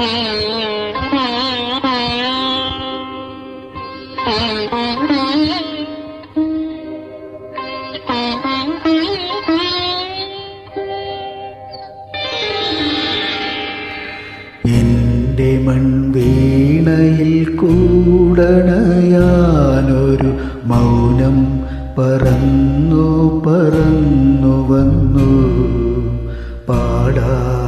എന്റെ മൺവീണയിൽ കൂടണയാനൊരു മൗനം പറന്നു പറന്നു വന്നു. മറന്നൊരു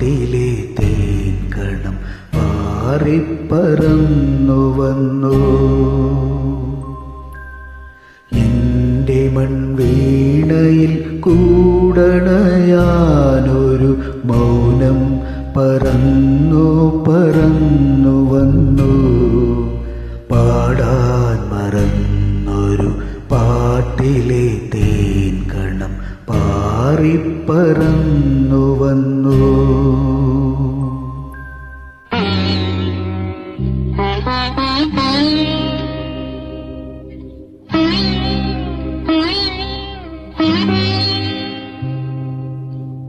പാട്ടിലെ തേൻകണം പാറിപ്പറന്നു വന്നു എന്റെ മൺവീണയിൽ കൂടണയാനൊരു മൗനം പറന്നു പറന്നു വന്നു പാടാൻ മറന്നൊരു പാട്ടിലെ തേൻ കണം പാറിപ്പറന്നു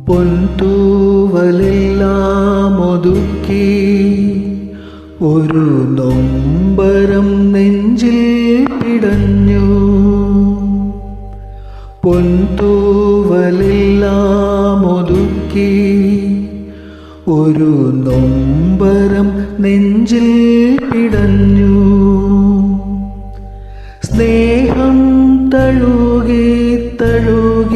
പൊൻതൂവലെല്ലാം ഒതുക്കി ഒരു നൊമ്പരം നെഞ്ചിൽ പിടഞ്ഞു. പൊൻതൂവലെല്ലാം ഒതുക്കി ഒരു നൊമ്പരം നെഞ്ചിൽ പിടഞ്ഞു. സ്നേഹം തഴുകി തഴുകി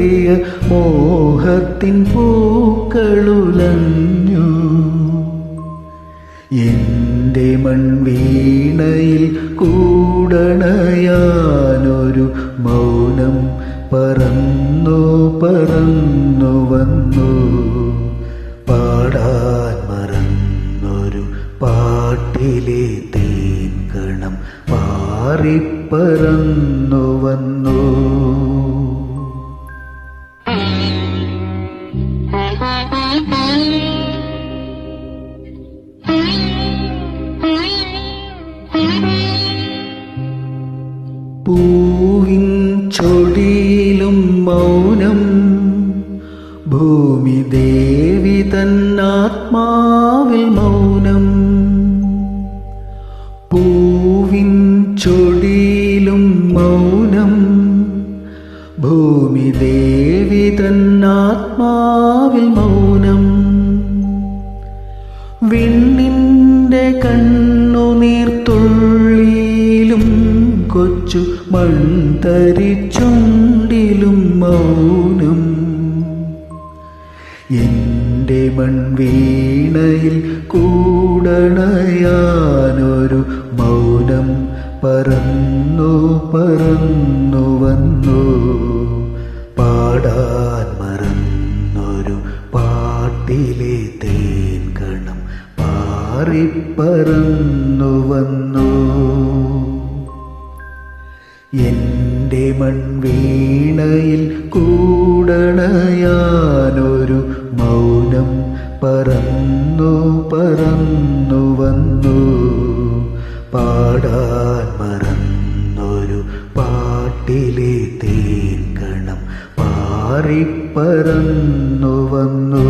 വിടർത്തിയ മോഹത്തിൻ പൂക്കളുലഞ്ഞു. എന്റെ മൺവീണയിൽ കൂടണയാനൊരു മൗനം പറന്നു പറന്നു വന്നു. പാടാൻ മറന്നൊരു പാട്ടിലെ തേൻകണം പാറിപ്പറന്നു വന്നു. പൂവിൻ ചൊടിയിലും മൗനം ഭൂമി ദേവി തന്നാത്മാവിൽ മൗനം. പൂവിൻ ചൊടിയിലും മൗനം ഭൂമി ദേവി തന്നാത്മാവിൽ മൗനം. വിണ്ണിന്റെ കണ്ണുനീർത്തുള്ളിയിലും കൊച്ചു മൺതരിച്ചുണ്ടിലും മൗനം. എന്റെ മൺവീണയിൽ കൂടണയാനൊരു മൗനം. പറന്നു പറന്നു വന്നു. പാടാൻ മറന്നൊരു പാട്ടിലെ തേൻകണം പാറിപ്പറന്നു വന്നു. എന്റെ മൺവീണയിൽ കൂടണയാനൊരു മൗനം പറന്നു പറന്നു വന്നു. പാടാൻ മറന്നൊരു മാറിപ്പറന്നു വന്നു